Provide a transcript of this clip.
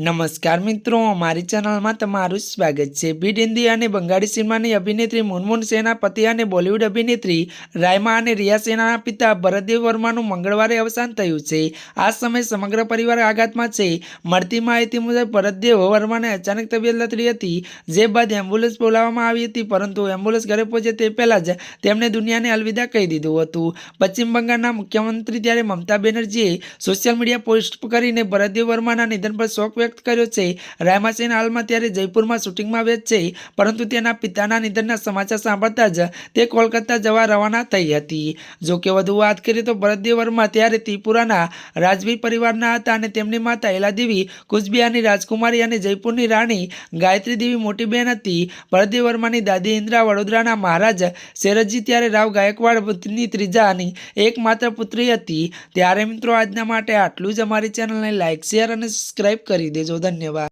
નમસ્કાર મિત્રો, અમારી ચેનલમાં તમારું સ્વાગત છે. બીડ હિન્દી અને બંગાળી સિનેમાની અભિનેત્રી મુનમુન સેના પતિ અને બોલિવૂડ અભિનેત્રી રાયમા અને રિયા સેનાના પિતા ભરતદેવ વર્માનું મંગળવારે અવસાન થયું છે. આ સમયે સમગ્ર પરિવાર આઘાતમાં છે. મળતી માહિતી મુજબ, ભરતદેવ વર્માને અચાનક તબિયત લથડી હતી, જે બાદ એમ્બ્યુલન્સ બોલાવવામાં આવી હતી, પરંતુ એમ્બ્યુલન્સ ઘરે પહોંચે તે પહેલાં જ તેમણે દુનિયાને અલવિદા કહી દીધું હતું. પશ્ચિમ બંગાળના મુખ્યમંત્રી ત્યારે મમતા બેનર્જીએ સોશિયલ મીડિયા પોસ્ટ કરીને ભરતદેવ વર્માના નિધન પર શોક વ્યક્ત કર્યો છે. રાયમા હાલમાં ત્યારે જયપુરમાં શૂટિંગમાં વ્યસ્ત છે, પરંતુ તેના પિતાના નિધનના સમાચાર સાંભળતા જ તે કોલકાતા જવા રવાના થઈ હતી. જો કે વધુ વાત કરીએ તો ભરતદેવ વર્મા ત્યારે ત્રિપુરાના રાજવી પરિવારના હતા અને તેમની માતા એલાદેવી કુચબિહારની રાજકુમારી અને જયપુરની રાણી ગાયત્રી દેવી મોટી બહેન હતી. ભરતદેવ વર્માની દાદી ઇન્દ્રા વડોદરાના મહારાજ શેરજી ત્યારે રાવ ગાયકવાડની ત્રીજાની એકમાત્ર પુત્રી હતી. ત્યારે મિત્રો, આજના માટે આટલું જ. અમારી ચેનલને લાઇક શેર અને સબસ્ક્રાઇબ કરી દેજો. ધન્યવાદ.